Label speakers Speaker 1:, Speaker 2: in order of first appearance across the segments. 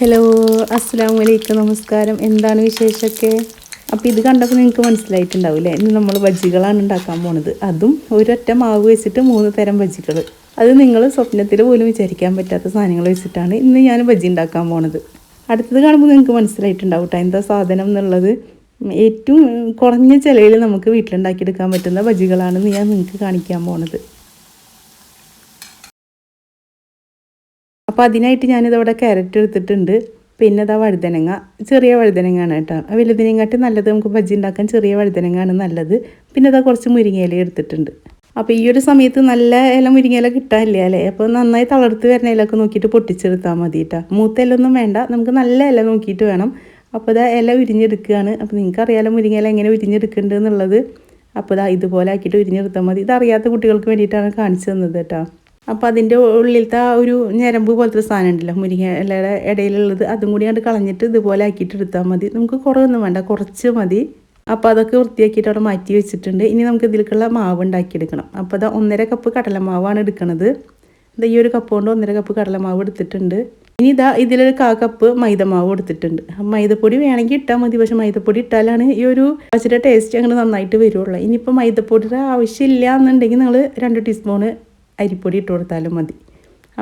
Speaker 1: Hello അസ്സാം വലൈക്കും നമസ്കാരം. എന്താണ് വിശേഷമൊക്കെ? അപ്പോൾ ഇത് കണ്ടപ്പോൾ നിങ്ങൾക്ക് മനസ്സിലായിട്ടുണ്ടാവില്ലേ ഇന്ന് നമ്മൾ ബജ്ജികളാണ് ഉണ്ടാക്കാൻ പോണത്. അതും ഒരൊറ്റ മാവ് വെച്ചിട്ട് മൂന്ന് തരം ബജ്ജികൾ അത് നിങ്ങൾ സ്വപ്നത്തിൽ പോലും വിചാരിക്കാൻ പറ്റാത്ത സാധനങ്ങൾ വെച്ചിട്ടാണ് ഇന്ന് ഞാൻ ബജ്ജി ഉണ്ടാക്കാൻ പോണത്. അടുത്തത് കാണുമ്പോൾ നിങ്ങൾക്ക് മനസ്സിലായിട്ടുണ്ടാവും കേട്ടോ എന്താ സാധനം എന്നുള്ളത്. ഏറ്റവും കുറഞ്ഞ ചിലയിൽ നമുക്ക് വീട്ടിലുണ്ടാക്കിയെടുക്കാൻ പറ്റുന്ന ബജ്ജികളാണെന്ന് ഞാൻ നിങ്ങൾക്ക് കാണിക്കാൻ പോണത്. അപ്പോൾ അതിനായിട്ട് ഞാനിതവിടെ ക്യാരറ്റ് എടുത്തിട്ടുണ്ട്. പിന്നെ ഇതാ വഴുതനങ്ങ. ചെറിയ വഴുതനങ്ങയാണ് കേട്ടോ. വലുതിനെങ്കാട്ടി നല്ലത് നമുക്ക് ബജ്ജി ഉണ്ടാക്കാൻ ചെറിയ വഴുതനങ്ങയാണ് നല്ലത്. പിന്നെ ഇതാ കുറച്ച് മുരിങ്ങയില എടുത്തിട്ടുണ്ട്. അപ്പോൾ ഈ ഒരു സമയത്ത് നല്ല ഇല മുരിങ്ങയില കിട്ടാനില്ല അല്ലേ? അപ്പോൾ നന്നായി തളർത്ത് വരുന്ന ഇലയൊക്കെ നോക്കിയിട്ട് പൊട്ടിച്ചെടുത്താൽ മതി കേട്ടോ. മൂത്ത ഇലൊന്നും വേണ്ട. നമുക്ക് നല്ല ഇല നോക്കിയിട്ട് വേണം. അപ്പോൾ ഇതാ ഇല ഉരിഞ്ഞെടുക്കുകയാണ്. അപ്പോൾ നിങ്ങൾക്ക് അറിയാലോ മുരിങ്ങയില എങ്ങനെ ഉരിഞ്ഞെടുക്കുന്നുണ്ട് എന്നുള്ളത്. അപ്പോൾ ഇതാ ഇതുപോലെ ആക്കിയിട്ട് ഉരിഞ്ഞെടുത്താൽ മതി. ഇതറിയാത്ത കുട്ടികൾക്ക് വേണ്ടിയിട്ടാണ് കാണിച്ചു തന്നത് കേട്ടോ. അപ്പോൾ അതിന്റെ ഉള്ളിലത്തെ ആ ഒരു ഞരമ്പ് പോലത്തെ സാധനം ഉണ്ടല്ലോ മുരിങ്ങ ഇലയുടെ ഇടയിലുള്ളത് അതും കൂടി കണ്ട് കളഞ്ഞിട്ട് ഇതുപോലെ ആക്കിയിട്ട് എടുത്താൽ മതി. നമുക്ക് കുറവൊന്നും വേണ്ട കുറച്ച് മതി. അപ്പോൾ അതൊക്കെ വൃത്തിയാക്കിയിട്ട് അവിടെ മാറ്റി വെച്ചിട്ടുണ്ട്. ഇനി നമുക്ക് ഇതിലേക്കുള്ള മാവ് ഉണ്ടാക്കിയെടുക്കണം. അപ്പോൾ അത് ഒന്നര കപ്പ് കടലമാവാണ് എടുക്കുന്നത് ഈ ഒരു കപ്പ് കൊണ്ട് ഒന്നര കപ്പ് കടലമാവ് എടുത്തിട്ടുണ്ട്. ഇനി ഇതാ ഇതിലൊരു കാ കപ്പ് മൈദമാവ് എടുത്തിട്ടുണ്ട്. മൈദപ്പൊടി വേണമെങ്കിൽ ഇട്ടാൽ മതി പക്ഷെ മൈദപ്പൊടി ഇട്ടാലാണ് ഈ ഒരു പച്ചര ടേസ്റ്റ് അങ്ങനെ നന്നായിട്ട് വരുള്ളൂ. ഇനിയിപ്പോൾ മൈദപ്പൊടിയുടെ ആവശ്യമില്ല എന്നുണ്ടെങ്കിൽ നിങ്ങൾ രണ്ട് ടീസ്പൂണ് അരിപ്പൊടി ഇട്ട് കൊടുത്താലും മതി.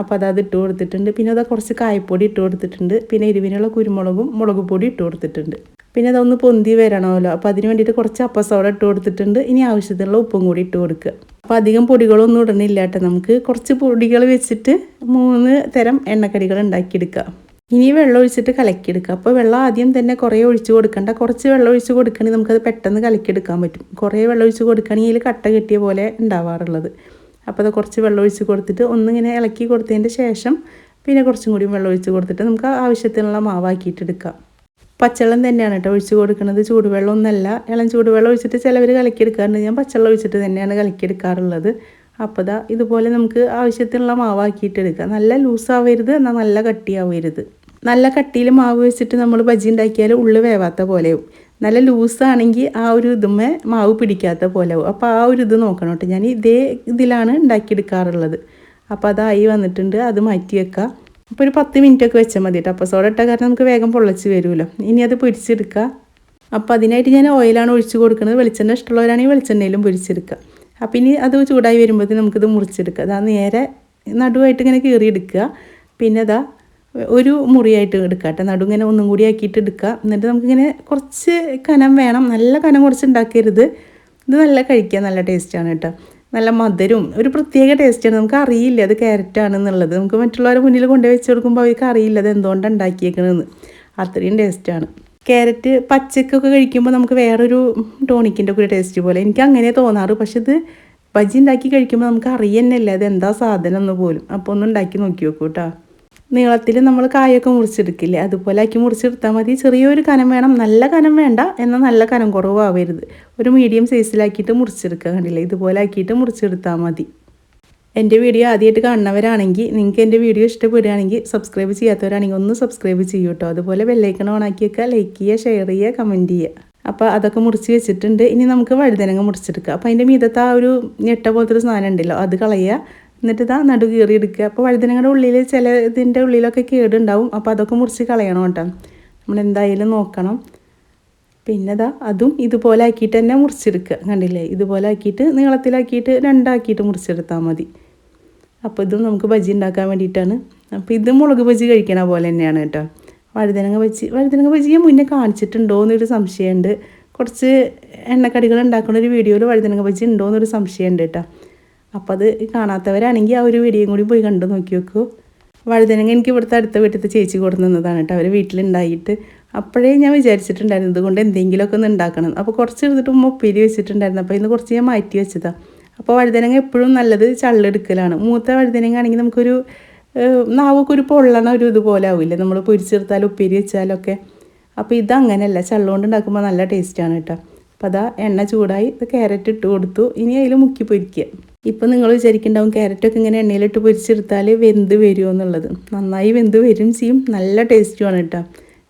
Speaker 1: അപ്പോൾ അത് ഇട്ട് കൊടുത്തിട്ടുണ്ട്. പിന്നെ അത് കുറച്ച് കായപ്പൊടി ഇട്ട് കൊടുത്തിട്ടുണ്ട്. പിന്നെ എരിവിനുള്ള കുരുമുളകും മുളക് പൊടി ഇട്ട് കൊടുത്തിട്ടുണ്ട്. പിന്നെ അതൊന്ന് പൊന്തി വരണമല്ലോ. അപ്പോൾ അതിന് വേണ്ടിയിട്ട് കുറച്ച് അപ്പസോഡ ഇട്ട് കൊടുത്തിട്ടുണ്ട്. ഇനി ആവശ്യത്തിനുള്ള ഉപ്പും കൂടി ഇട്ട് കൊടുക്കുക. അപ്പോൾ അധികം പൊടികളൊന്നും ഇടണില്ല കേട്ടോ നമുക്ക്. കുറച്ച് പൊടികൾ വെച്ചിട്ട് മൂന്ന് തരം എണ്ണക്കടികൾ ഉണ്ടാക്കിയെടുക്കുക. ഇനി വെള്ളം ഒഴിച്ചിട്ട് കലക്കിയെടുക്കുക. അപ്പോൾ വെള്ളം ആദ്യം തന്നെ കുറേ ഒഴിച്ച് കൊടുക്കണ്ട. കുറച്ച് വെള്ളം ഒഴിച്ച് കൊടുക്കണമെങ്കിൽ നമുക്കത് പെട്ടെന്ന് കലക്കിയെടുക്കാൻ പറ്റും. കുറേ വെള്ളം ഒഴിച്ച് കൊടുക്കുകയാണെങ്കിൽ കട്ട കെട്ടിയ പോലെ ഉണ്ടാവാറുള്ളത്. അപ്പോൾ അത് കുറച്ച് വെള്ളം ഒഴിച്ച് കൊടുത്തിട്ട് ഒന്നിങ്ങനെ ഇളക്കി കൊടുത്തതിന്റെ ശേഷം പിന്നെ കുറച്ചും കൂടി വെള്ളം ഒഴിച്ച് കൊടുത്തിട്ട് നമുക്ക് ആവശ്യത്തിനുള്ള മാവാക്കിയിട്ട് എടുക്കാം. പച്ചവെള്ളം തന്നെയാണ് കേട്ടോ ഒഴിച്ച് കൊടുക്കുന്നത്. ചൂടുവെള്ളം ഒന്നല്ല. ഇളം ചൂടുവെള്ളം ഒഴിച്ചിട്ട് ചിലവർ കലക്കിയെടുക്കാറുണ്ട്. ഞാൻ പച്ചവെള്ളം ഒഴിച്ചിട്ട് തന്നെയാണ് കലക്കിയെടുക്കാറുള്ളത്. അപ്പോൾ ദാ ഇതുപോലെ നമുക്ക് ആവശ്യത്തിനുള്ള മാവാക്കിയിട്ട് എടുക്കാം. നല്ല ലൂസാവരുത് എന്നാൽ നല്ല കട്ടിയാവരുത്. നല്ല കട്ടിയിൽ മാവ് വെച്ചിട്ട് നമ്മൾ ബജി ഉണ്ടാക്കിയാൽ ഉള്ളു വേവാത്ത പോലെയാവും. നല്ല ലൂസാണെങ്കിൽ ആ ഒരു ഇതുമ്മേ മാവ് പിടിക്കാത്ത പോലെ ആവും. അപ്പോൾ ആ ഒരു ഇത് നോക്കണം കേട്ടോ. ഞാൻ ഇതേ ഇതിലാണ് ഉണ്ടാക്കിയെടുക്കാറുള്ളത്. അപ്പോൾ അതായി വന്നിട്ടുണ്ട്. അത് മാറ്റി വെക്കുക അപ്പോൾ ഒരു പത്ത് മിനിറ്റ് ഒക്കെ വെച്ചാൽ മതി കേട്ടോ. അപ്പോൾ സോഡ ഇട്ടാൽ കാരണം നമുക്ക് വേഗം പൊള്ളച്ച് വരുമല്ലോ. ഇനി അത് പൊരിച്ചെടുക്കുക അപ്പോൾ അതിനായിട്ട് ഞാൻ ഓയിലാണ് ഒഴിച്ച് കൊടുക്കുന്നത്. വെളിച്ചെണ്ണ ഇഷ്ടമുള്ളവരാണെങ്കിൽ വെളിച്ചെണ്ണയിലും പൊരിച്ചെടുക്കുക അപ്പോൾ ഇനി അത് ചൂടായി വരുമ്പോഴത്തേക്കും നമുക്കിത് മുറിച്ചെടുക്കുക അതാ നേരെ നടുവായിട്ട് ഇങ്ങനെ കീറിയെടുക്കുക. പിന്നെ അതാ ഒരു മുറിയായിട്ട് എടുക്കുക കേട്ടോ നടുങ്ങനെ ഒന്നും കൂടി ആക്കിയിട്ട് എടുക്കുക എന്നിട്ട് നമുക്കിങ്ങനെ കുറച്ച് കനം വേണം. നല്ല കനം കുറച്ച് ഉണ്ടാക്കരുത് ഇത് നല്ല കഴിക്കാൻ നല്ല ടേസ്റ്റാണ് കേട്ടോ. നല്ല മധുരവും ഒരു പ്രത്യേക ടേസ്റ്റാണ്. നമുക്ക് അറിയില്ല അത് ക്യാരറ്റാണെന്നുള്ളത് നമുക്ക് മറ്റുള്ളവരെ മുന്നിൽ കൊണ്ടുപോയി വെച്ച് കൊടുക്കുമ്പോൾ അവർക്ക് അറിയില്ല അത് എന്തുകൊണ്ടാണ് ഉണ്ടാക്കിയേക്കണമെന്ന് അത്രയും ടേസ്റ്റാണ്. ക്യാരറ്റ് പച്ചക്കൊക്കെ കഴിക്കുമ്പോൾ നമുക്ക് വേറൊരു ടോണിക്കിന്റെ ഒക്കെ ഒരു ടേസ്റ്റ് പോലെ. എനിക്ക് അങ്ങനെ തോന്നാറ്. പക്ഷേ ഇത് ബജി ഉണ്ടാക്കി കഴിക്കുമ്പോൾ നമുക്ക് അറിയുന്നില്ല അത് എന്താ സാധനം എന്ന് പോലും. അപ്പോൾ ഒന്ന് ഉണ്ടാക്കി നോക്കി നോക്കൂ കേട്ടോ. നീളത്തിൽ നമ്മൾ കായൊക്കെ മുറിച്ചെടുക്കില്ലേ? അതുപോലെ ആക്കി മുറിച്ചെടുത്താൽ മതി. ചെറിയൊരു കനം വേണം. നല്ല കനം വേണ്ട. എന്നാൽ നല്ല കനം കുറവാവരുത്. ഒരു മീഡിയം സൈസിലാക്കിയിട്ട് മുറിച്ചെടുക്കുക കണ്ടില്ലേ? ഇതുപോലെ ആക്കിയിട്ട് മുറിച്ചെടുത്താൽ മതി. എന്റെ വീഡിയോ ആദ്യമായിട്ട് കാണുന്നവരാണെങ്കിൽ നിങ്ങൾക്ക് എന്റെ വീഡിയോ ഇഷ്ടപ്പെടുകയാണെങ്കിൽ സബ്സ്ക്രൈബ് ചെയ്യാത്തവരാണെങ്കിൽ ഒന്ന് സബ്സ്ക്രൈബ് ചെയ്യൂ കേട്ടോ അതുപോലെ ബെല്ലൈക്കൺ ഓണാക്കി വെക്കുക. ലൈക്ക് ചെയ്യുക ഷെയർ ചെയ്യുക കമന്റ് ചെയ്യുക. അപ്പോൾ അതൊക്കെ മുറിച്ച് വെച്ചിട്ടുണ്ട്. ഇനി നമുക്ക് വഴുതനങ്ങ മുറിച്ചെടുക്കുക അപ്പോൾ അതിന്റെ മീതത്തെ ആ ഒരു ഞെട്ട പോലത്തെ ഒരു സാധനം ഉണ്ടല്ലോ അത് കളയുക. എന്നിട്ട് ഇതാ നടു കീറി എടുക്കുക അപ്പോൾ വഴുതനങ്ങളുടെ ഉള്ളിൽ ചില ഇതിന്റെ ഉള്ളിലൊക്കെ കേടുണ്ടാവും. അപ്പോൾ അതൊക്കെ മുറിച്ച് കളയണം കേട്ടോ. നമ്മൾ എന്തായാലും നോക്കണം. പിന്നെ ഇതാ അതും ഇതുപോലെ ആക്കിയിട്ട് തന്നെ മുറിച്ചെടുക്കുക. കണ്ടില്ലേ? ഇതുപോലെ ആക്കിയിട്ട് നീളത്തിലാക്കിയിട്ട് രണ്ടാക്കിയിട്ട് മുറിച്ചെടുത്താൽ മതി. അപ്പോൾ ഇതും നമുക്ക് ബജി ഉണ്ടാക്കാൻ വേണ്ടിയിട്ടാണ്. അപ്പോൾ ഇത് മുളക് ബജി കഴിക്കണ പോലെ തന്നെയാണ് കേട്ടോ. വഴുതനങ്ങ ബജി വഴുതനങ്ങ ബജി ഞാൻ മുന്നേ കാണിച്ചിട്ടുണ്ടോ എന്നൊരു സംശയമുണ്ട്. കുറച്ച് എണ്ണക്കടികൾ ഉണ്ടാക്കുന്ന ഒരു വീഡിയോയിൽ വഴുതനങ്ങ ബജി ഉണ്ടോ എന്നൊരു സംശയമുണ്ട് കേട്ടോ. അപ്പോൾ അത് കാണാത്തവരാണെങ്കിൽ ആ ഒരു വീഡിയോയും കൂടി പോയി കണ്ടു നോക്കി വെക്കൂ. വഴുതനങ്ങ എനിക്ക് ഇവിടുത്തെ അടുത്ത വീട്ടിലത്തെ ചേച്ചി കൊടുക്കുന്നതാണ് കേട്ടോ. അവർ വീട്ടിലുണ്ടായിട്ട് അപ്പോഴേ ഞാൻ വിചാരിച്ചിട്ടുണ്ടായിരുന്നു ഇതുകൊണ്ട് എന്തെങ്കിലുമൊക്കെ ഒന്ന് ഉണ്ടാക്കണം. അപ്പോൾ കുറച്ച് എടുത്തിട്ട് ഉമ്മ വെച്ചിട്ടുണ്ടായിരുന്നു. അപ്പോൾ ഇന്ന് കുറച്ച് ഞാൻ മാറ്റി വെച്ചതാണ് അപ്പോൾ വഴുതനങ്ങ എപ്പോഴും നല്ലത് ചള്ളെടുക്കലാണ്. മൂത്ത വഴുതനങ്ങ ആണെങ്കിൽ നമുക്കൊരു നാവൊക്കെ ഒരു പൊള്ളണ ഒരു ഇതുപോലെ ആവില്ലേ? നമ്മൾ പൊരിച്ചെടുത്താലും ഉപ്പേരി വെച്ചാലൊക്കെ. അപ്പോൾ ഇതങ്ങനെയല്ല ചള്ളുകൊണ്ട് ഉണ്ടാക്കുമ്പോൾ നല്ല ടേസ്റ്റാണ് കേട്ടോ. അപ്പോൾ അതാ എണ്ണ ചൂടായി ഇത് ക്യാരറ്റ് ഇട്ട് കൊടുത്തു. ഇനി അതിൽ മുക്കി പൊരിക്കുക ഇപ്പം നിങ്ങൾ വിചാരിക്കുന്നുണ്ടാവും ക്യാരറ്റൊക്കെ ഇങ്ങനെ എണ്ണയിലിട്ട് പൊരിച്ചെടുത്താൽ വെന്ത് വരുമോ എന്നുള്ളത് നന്നായി വെന്ത് വരും ചെയ്യും. നല്ല ടേസ്റ്റുമാണ് കേട്ടോ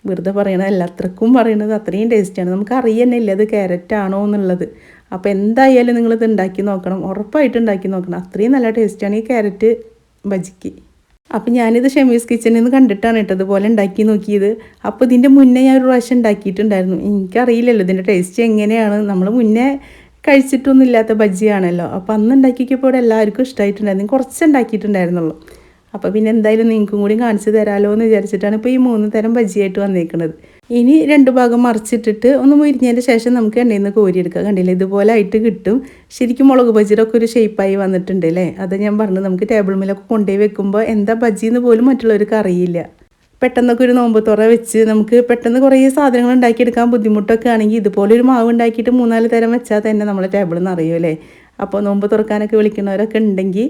Speaker 1: വെറുതെ പറയണതല്ല അത്രക്കും പറയണത് അത്രയും ടേസ്റ്റാണ് നമുക്ക് അറിയുന്നില്ല അത് ക്യാരറ്റാണോ എന്നുള്ളത്. അപ്പോൾ എന്തായാലും നിങ്ങളിത് ഉണ്ടാക്കി നോക്കണം. ഉറപ്പായിട്ട് ഉണ്ടാക്കി നോക്കണം. അത്രയും നല്ല ടേസ്റ്റാണ് ഈ ക്യാരറ്റ് ബജിക്ക്. അപ്പം ഞാനിത് ഷെമീസ് കിച്ചണിൽ നിന്ന് കണ്ടിട്ടാണ് കേട്ടോ ഇതുപോലെ ഉണ്ടാക്കി നോക്കിയത്. അപ്പോൾ ഇതിന്റെ മുന്നേ ഞാൻ ഒരു പ്രാവശ്യം ഉണ്ടാക്കിയിട്ടുണ്ടായിരുന്നു എനിക്കറിയില്ലല്ലോ ഇതിന്റെ ടേസ്റ്റ് എങ്ങനെയാണ്. നമ്മൾ മുന്നേ കഴിച്ചിട്ടൊന്നും ഇല്ലാത്ത ബജ്ജിയാണല്ലോ. അപ്പോൾ അന്ന് ഉണ്ടാക്കിയപ്പോൾ ഇവിടെ എല്ലാവർക്കും ഇഷ്ടമായിട്ടുണ്ടായിരുന്നു കുറച്ച് ഉണ്ടാക്കിയിട്ടുണ്ടായിരുന്നുള്ളൂ അപ്പോൾ പിന്നെ എന്തായാലും നിങ്ങൾക്കും കൂടി കാണിച്ചു തരാമല്ലോ എന്ന് വിചാരിച്ചിട്ടാണ് ഇപ്പോൾ ഈ മൂന്ന് തരം ബജ്ജിയായിട്ട് വന്നേക്കുന്നത് ഇനി രണ്ട് ഭാഗം മറിച്ചിട്ടിട്ട് ഒന്ന് മുരിഞ്ഞതിന്റെ ശേഷം നമുക്ക് എണ്ണയിൽ നിന്ന് കോരിയെടുക്കാം. കണ്ടില്ലേ? ഇതുപോലെ ആയിട്ട് കിട്ടും. ശരിക്കും മുളക് ബജ്ജിയുടെ ഒക്കെ ഒരു ഷേപ്പായി വന്നിട്ടുണ്ട് അല്ലേ? അത് ഞാൻ പറഞ്ഞു നമുക്ക് ടേബിൾ മേലൊക്കെ കൊണ്ടുപോയി വെക്കുമ്പോൾ എന്താ ബജ്ജി എന്ന് പോലും മറ്റുള്ളവർക്ക് അറിയില്ല. പെട്ടെന്നൊക്കെ ഒരു നോമ്പ് തുറ വെച്ച് നമുക്ക് പെട്ടെന്ന് കുറേ സാധനങ്ങൾ ഉണ്ടാക്കിയെടുക്കാൻ ബുദ്ധിമുട്ടൊക്കെ ആണെങ്കിൽ ഇതുപോലെ ഒരു മാവ് ഉണ്ടാക്കിയിട്ട് മൂന്നാൽ തരം വെച്ചാൽ തന്നെ നമ്മളെ ടേബിളിൽ നിന്ന് അറിയുമല്ലേ അപ്പോൾ നോമ്പ് തുറക്കാനൊക്കെ വിളിക്കുന്നവരൊക്കെ ഉണ്ടെങ്കിൽ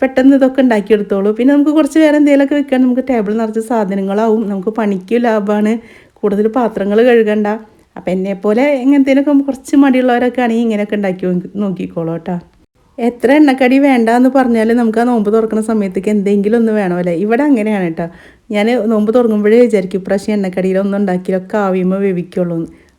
Speaker 1: പെട്ടെന്ന് ഇതൊക്കെ ഉണ്ടാക്കിയെടുത്തോളൂ. പിന്നെ നമുക്ക് കുറച്ച് വേറെ എന്തെങ്കിലുമൊക്കെ വെക്കാൻ നമുക്ക് ടേബിൾ നിറച്ച് സാധനങ്ങളാവും. നമുക്ക് പണിക്കും ലാഭമാണ്. കൂടുതൽ പാത്രങ്ങൾ കഴുകണ്ട. അപ്പം എന്നെപ്പോലെ എങ്ങനത്തേനൊക്കെ കുറച്ച് മടിയുള്ളവരൊക്കെ ആണെങ്കിൽ ഇങ്ങനെയൊക്കെ ഉണ്ടാക്കി നോക്കിക്കോളൂ കേട്ടോ. എത്ര എണ്ണക്കടി വേണ്ട എന്ന് പറഞ്ഞാൽ നമുക്ക് ആ നോമ്പ് തുറക്കുന്ന സമയത്തേക്ക് എന്തെങ്കിലും ഒന്ന് വേണമല്ലേ ഇവിടെ അങ്ങനെയാണ് കേട്ടോ. ഞാൻ നോമ്പ് തുടങ്ങുമ്പോഴേ വിചാരിക്കും ഇപ്രാവശ്യം എണ്ണക്കടിയിലൊന്നും ഉണ്ടാക്കിയിലൊക്കെ ആവിയുമ്പോൾ വേവിക്കുള്ളൂ.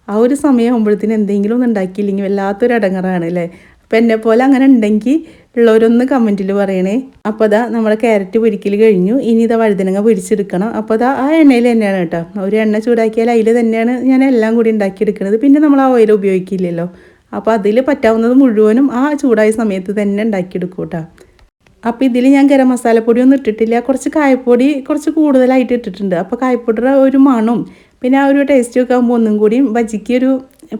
Speaker 1: ആ ഒരു സമയം ആകുമ്പോഴത്തേന് എന്തെങ്കിലും ഒന്നും ഉണ്ടാക്കിയില്ലെങ്കിൽ വല്ലാത്തൊരു അടങ്ങറാണ് അല്ലേ? അപ്പം എന്നെ പോലെ അങ്ങനെ ഉണ്ടെങ്കിൽ ഉള്ളവരൊന്ന് കമന്റിൽ പറയണേ. അപ്പോൾ അതാ നമ്മുടെ ക്യാരറ്റ് പൊരിക്കൽ കഴിഞ്ഞു. ഇനി ഇതാ വഴുതനങ്ങ പൊരിച്ചെടുക്കണം. അപ്പോൾ അതാ ആ എണ്ണയിൽ തന്നെയാണ് കേട്ടോ. ഒരു എണ്ണ ചൂടാക്കിയാൽ അതിൽ തന്നെയാണ് ഞാൻ എല്ലാം കൂടി ഉണ്ടാക്കിയെടുക്കുന്നത് പിന്നെ നമ്മൾ ആ ഓയിൽ ഉപയോഗിക്കില്ലല്ലോ. അപ്പോൾ അതിൽ പറ്റാവുന്നത് മുഴുവനും ആ ചൂടായ സമയത്ത് തന്നെ ഉണ്ടാക്കിയെടുക്കും കേട്ടോ. അപ്പോൾ ഇതിൽ ഞാൻ ഗരം മസാലപ്പൊടി ഒന്നും ഇട്ടിട്ടില്ല. കുറച്ച് കായപ്പൊടി കുറച്ച് കൂടുതലായിട്ട് ഇട്ടിട്ടുണ്ട്. അപ്പോൾ കായപ്പൊടിയുടെ ഒരു മണവും പിന്നെ ആ ഒരു ടേസ്റ്റ് ഒക്കെ ആകുമ്പോൾ ഒന്നും കൂടിയും ബജിക്ക് ഒരു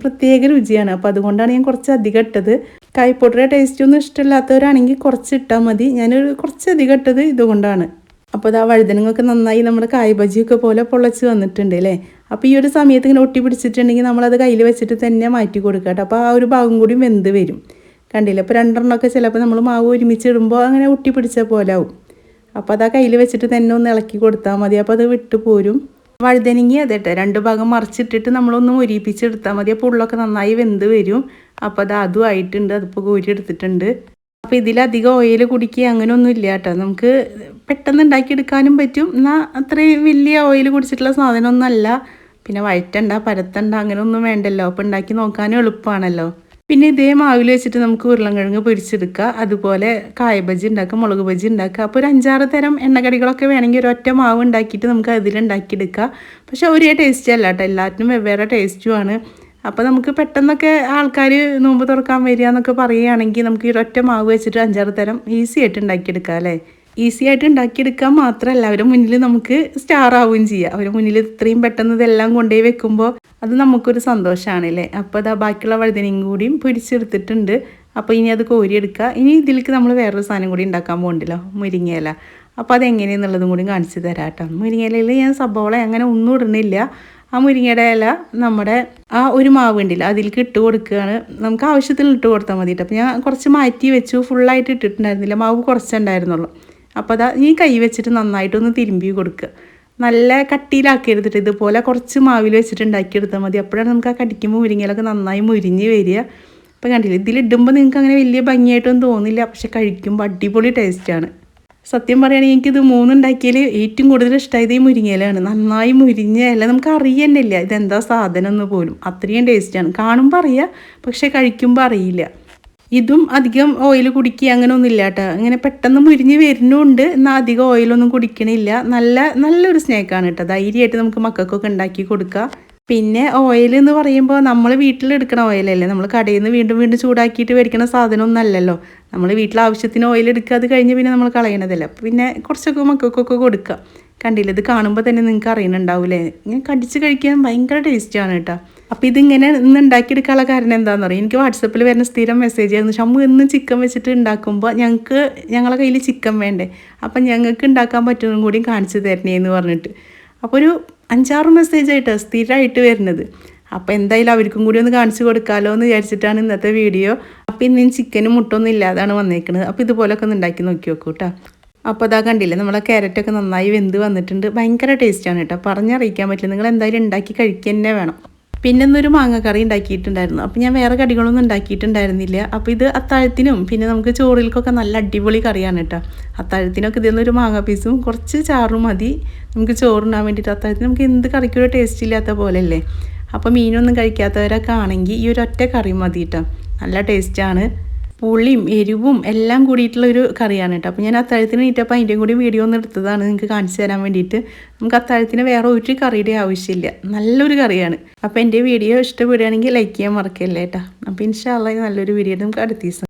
Speaker 1: പ്രത്യേക രുചിയാണ്. അപ്പോൾ അതുകൊണ്ടാണ് ഞാൻ കുറച്ച് അധികം ഇട്ടത്. കായ്പൊടിയുടെ ടേസ്റ്റ് ഒന്നും ഇഷ്ടമില്ലാത്തവരാണെങ്കിൽ കുറച്ച് ഇട്ടാൽ മതി. ഞാനൊരു കുറച്ച് അധികം ഇട്ടത് ഇതുകൊണ്ടാണ്. അപ്പോൾ അത് ആ വഴുതനങ്ങൊക്കെ നന്നായി നമ്മുടെ കായ് ബജിയൊക്കെ പോലെ പൊള്ളച്ച് വന്നിട്ടുണ്ട് അല്ലേ? അപ്പോൾ ഈ ഒരു സമയത്ത് ഇങ്ങനെ ഒട്ടി പിടിച്ചിട്ടുണ്ടെങ്കിൽ നമ്മളത് കയ്യിൽ വെച്ചിട്ട് തന്നെ മാറ്റി കൊടുക്കാം കേട്ടോ. അപ്പോൾ ആ ഒരു ഭാഗം കൂടി വെന്ത് വരും. കണ്ടില്ല? ഇപ്പോൾ രണ്ടെണ്ണമൊക്കെ ചിലപ്പോൾ നമ്മൾ മാവ് ഒരുമിച്ച് ഇടുമ്പോൾ അങ്ങനെ ഒട്ടി പിടിച്ച പോലെ ആവും. അപ്പോൾ അത് ആ കയ്യിൽ വെച്ചിട്ട് തന്നെ ഒന്ന് ഇളക്കി കൊടുത്താൽ മതി. അപ്പോൾ അത് വിട്ടു പോരും. വഴുതനങ്ങി അതേട്ടെ. രണ്ട് ഭാഗം മറിച്ചിട്ടിട്ട് നമ്മളൊന്ന് മുരിപ്പിച്ചെടുത്താൽ മതി. അപ്പോൾ ഉള്ളൊക്കെ നന്നായി വെന്ത് വരും. അപ്പോൾ അത് അതും ആയിട്ടുണ്ട്. അതിപ്പോൾ കോരി എടുത്തിട്ടുണ്ട്. അപ്പോൾ ഇതിലധികം ഓയിൽ കുടിക്കുക അങ്ങനെയൊന്നും ഇല്ല കേട്ടോ. നമുക്ക് പെട്ടെന്ന് ഉണ്ടാക്കിയെടുക്കാനും പറ്റും. എന്നാൽ അത്രയും വലിയ ഓയിൽ കുടിച്ചിട്ടുള്ള സാധനമൊന്നുമല്ല പിന്നെ വയറ്റണ്ട പരത്തണ്ട അങ്ങനെയൊന്നും വേണ്ടല്ലോ. അപ്പോൾ ഉണ്ടാക്കി നോക്കാനും എളുപ്പമാണല്ലോ പിന്നെ ഇതേ മാവിൽ വെച്ചിട്ട് നമുക്ക് ഉരുളൻകിഴങ്ങ് പൊരിച്ചെടുക്കുക. അതുപോലെ കായ ബജി ഉണ്ടാക്കുക മുളക് ബജി ഉണ്ടാക്കുക. അപ്പോൾ ഒരു അഞ്ചാറ് തരം എണ്ണക്കടികളൊക്കെ വേണമെങ്കിൽ ഒരൊറ്റ മാവ് ഉണ്ടാക്കിയിട്ട് നമുക്ക് അതിലുണ്ടാക്കിയെടുക്കുക പക്ഷേ ഒരേ ടേസ്റ്റ് അല്ല കേട്ടോ. എല്ലാറ്റിനും വെവ്വേറെ ടേസ്റ്റുമാണ് അപ്പോൾ നമുക്ക് പെട്ടെന്നൊക്കെ ആൾക്കാർ നോമ്പ് തുറക്കാൻ വരിക എന്നൊക്കെ പറയുകയാണെങ്കിൽ നമുക്ക് ഈ ഒറ്റ മാവ് വെച്ചിട്ട് അഞ്ചാറ് തരം ഈസി ആയിട്ട് ഉണ്ടാക്കിയെടുക്കുക അല്ലേ? ഈസി ആയിട്ട് ഉണ്ടാക്കിയെടുക്കാൻ മാത്രമല്ല അവരുടെ മുന്നിൽ നമുക്ക് സ്റ്റാർ ആവുകയും ചെയ്യാം. അവരുടെ മുന്നിൽ ഇത്രയും പെട്ടെന്ന് ഇതെല്ലാം കൊണ്ടുപോയി വെക്കുമ്പോൾ അത് നമുക്കൊരു സന്തോഷമാണല്ലേ അപ്പോൾ അതാ ബാക്കിയുള്ള വഴുതനയും കൂടിയും പൊരിച്ചെടുത്തിട്ടുണ്ട്. അപ്പോൾ ഇനി അത് കോരിയെടുക്കുക ഇനി ഇതിലേക്ക് നമ്മൾ വേറൊരു സാധനം കൂടി ഉണ്ടാക്കാൻ പോകണ്ടല്ലോ മുരിങ്ങയില. അപ്പോൾ അതെങ്ങനെയെന്നുള്ളതും കൂടി കാണിച്ചു തരാം കേട്ടോ മുരിങ്ങയിലയിൽ ഞാൻ സബോള അങ്ങനെ ഒന്നും ഇടുന്നില്ല. ആ മുരിങ്ങയുടെ ഇല നമ്മുടെ ആ ഒരു മാവ് ഉണ്ടല്ലോ അതിലേക്ക് ഇട്ട് കൊടുക്കുകയാണ്. നമുക്ക് ആവശ്യത്തിൽ ഇട്ട് കൊടുത്താൽ മതി അപ്പോൾ ഞാൻ കുറച്ച് മാറ്റി വെച്ചു ഫുള്ളായിട്ട് ഇട്ടിട്ടുണ്ടായിരുന്നില്ല. മാവ് കുറച്ചുണ്ടായിരുന്നുള്ളൂ അപ്പോൾ അതാ ഈ കൈ വെച്ചിട്ട് നന്നായിട്ടൊന്ന് തിരുമ്പി കൊടുക്കുക നല്ല കട്ടിയിലാക്കരുത് ഇതുപോലെ കുറച്ച് മാവിൽ വെച്ചിട്ട് ഉണ്ടാക്കിയെടുത്താൽ മതി. അപ്പോഴാണ് നമുക്ക് ആ കടിക്കുമ്പോൾ മുരിങ്ങയിലൊക്കെ നന്നായി മുരിഞ്ഞ് വരിക. അപ്പം കണ്ടില്ല ഇതിലിടുമ്പോൾ നിങ്ങൾക്ക് അങ്ങനെ വലിയ ഭംഗിയായിട്ടൊന്നും തോന്നില്ല പക്ഷെ കഴിക്കുമ്പോൾ അടിപൊളി ടേസ്റ്റാണ് സത്യം പറയുകയാണെങ്കിൽ എനിക്കിത് മൂന്നുണ്ടാക്കിയതിൽ ഏറ്റവും കൂടുതൽ ഇഷ്ടമായത് ഈ മുരിങ്ങയിലാണ് നന്നായി മുരിഞ്ഞ ഇല നമുക്ക് അറിയണ്ടല്ല ഇതെന്താ സാധനം എന്ന് പോലും. അത്രയും ടേസ്റ്റാണ് കാണുമ്പോൾ അറിയാം പക്ഷെ കഴിക്കുമ്പോൾ അറിയില്ല. ഇതും അധികം ഓയിൽ കുടിക്കുക അങ്ങനെ ഒന്നും ഇല്ല കേട്ടോ. ഇങ്ങനെ പെട്ടെന്ന് മുരിഞ്ഞ് വരുന്നുണ്ട് എന്നാൽ അധികം ഓയിലൊന്നും കുടിക്കണില്ല. നല്ല നല്ലൊരു സ്നേക്കാണ് കേട്ടോ. ധൈര്യമായിട്ട് നമുക്ക് മക്കൾക്കൊക്കെ ഉണ്ടാക്കി കൊടുക്കുക പിന്നെ ഓയിൽ എന്ന് പറയുമ്പോൾ നമ്മൾ വീട്ടിലെടുക്കണ ഓയിലല്ലേ നമ്മൾ കടയിൽ നിന്ന് വീണ്ടും വീണ്ടും ചൂടാക്കിയിട്ട് മേടിക്കണ സാധനമൊന്നും അല്ലല്ലോ. നമ്മൾ വീട്ടിൽ ആവശ്യത്തിന് ഓയിൽ എടുക്കുക അത് കഴിഞ്ഞ് പിന്നെ നമ്മൾ കളയണതല്ല. പിന്നെ കുറച്ചൊക്കെ മക്കൾക്കൊക്കെ കൊടുക്കുക. കണ്ടില്ല? ഇത് കാണുമ്പോൾ തന്നെ നിങ്ങൾക്ക് അറിയണുണ്ടാവില്ലേ ഇങ്ങനെ കടിച്ച് കഴിക്കാൻ ഭയങ്കര ടേസ്റ്റാണ് കേട്ടോ. അപ്പോൾ ഇതിങ്ങനെ ഇന്ന് ഉണ്ടാക്കിയെടുക്കാനുള്ള കാരണം എന്താണെന്ന് പറയും എനിക്ക് വാട്സപ്പിൽ വരുന്ന സ്ഥിരം മെസ്സേജ് ആയിരുന്നു. ഷമ്മു ഇന്ന് ചിക്കൻ വെച്ചിട്ട് ഉണ്ടാക്കുമ്പോൾ ഞങ്ങൾക്ക് ഞങ്ങളെ കയ്യിൽ ചിക്കൻ വേണ്ടേ? അപ്പം ഞങ്ങൾക്ക് ഉണ്ടാക്കാൻ പറ്റുന്നതും കൂടി കാണിച്ചു തരണേ എന്ന് പറഞ്ഞിട്ട്. അപ്പോൾ ഒരു അഞ്ചാറ് മെസ്സേജ് ആയിട്ട് സ്ഥിരമായിട്ട് വരുന്നത്. അപ്പോൾ എന്തായാലും അവർക്കും കൂടി ഒന്ന് കാണിച്ചു കൊടുക്കാമല്ലോ എന്ന് വിചാരിച്ചിട്ടാണ് ഇന്നത്തെ വീഡിയോ. അപ്പോൾ ഇന്ന് ചിക്കനും മുട്ടൊന്നും ഇല്ലാതാണ് വന്നേക്കുന്നത് അപ്പോൾ ഇതുപോലൊക്കെ ഒന്ന് ഉണ്ടാക്കി നോക്കി നോക്കൂ കേട്ടോ അപ്പോൾ അതാ കണ്ടില്ലേ നമ്മളെ ക്യാരറ്റൊക്കെ നന്നായി വെന്ത് വന്നിട്ടുണ്ട്. ഭയങ്കര ടേസ്റ്റാണ് കേട്ടോ പറഞ്ഞറിയിക്കാൻ പറ്റില്ല. നിങ്ങൾ എന്തായാലും ഉണ്ടാക്കി കഴിക്കുക തന്നെ വേണം. പിന്നെ ഇന്നൊരു മാങ്ങക്കറി ഉണ്ടാക്കിയിട്ടുണ്ടായിരുന്നു. അപ്പോൾ ഞാൻ വേറെ കടികളൊന്നും ഉണ്ടാക്കിയിട്ടുണ്ടായിരുന്നില്ല. അപ്പോൾ ഇത് അത്താഴത്തിനും പിന്നെ നമുക്ക് ചോറിൽക്കൊക്കെ നല്ല അടിപൊളി കറിയാണ് കേട്ടോ അത്താഴത്തിനൊക്കെ ഇതിൽ നിന്നൊരു മാങ്ങ പീസും കുറച്ച് ചാറും മതി. നമുക്ക് ചോറുണ്ടാൻ വേണ്ടിയിട്ട് അത്താഴത്തിന് നമുക്ക് എന്ത് കറിക്കൊരു ടേസ്റ്റ് ഇല്ലാത്ത പോലെയല്ലേ. അപ്പോൾ മീനൊന്നും കഴിക്കാത്തവരൊക്കെ ആണെങ്കിൽ ഈ ഒരു ഒറ്റ കറി മതി കേട്ടോ നല്ല ടേസ്റ്റാണ് പുളിയും എരിവും എല്ലാം കൂടിയിട്ടുള്ള ഒരു കറിയാണ് കേട്ടോ. അപ്പോൾ ഞാൻ അത്താഴത്തിന് നീറ്റപ്പോൾ അതിന്റെയും കൂടി വീഡിയോ ഒന്ന് എടുത്തതാണ് നിങ്ങൾക്ക് കാണിച്ചു തരാൻ വേണ്ടിയിട്ട്. നമുക്ക് അത്താഴത്തിന് വേറെ ഒരു കറിയുടെ ആവശ്യമില്ല. നല്ലൊരു കറിയാണ്. അപ്പോൾ എന്റെ വീഡിയോ ഇഷ്ടപ്പെടുകയാണെങ്കിൽ ലൈക്ക് ചെയ്യാൻ മറക്കല്ലേ കേട്ടോ. അപ്പോൾ ഇൻഷാല്ല നല്ലൊരു വീഡിയോ നമുക്ക് അടുത്ത ദിവസം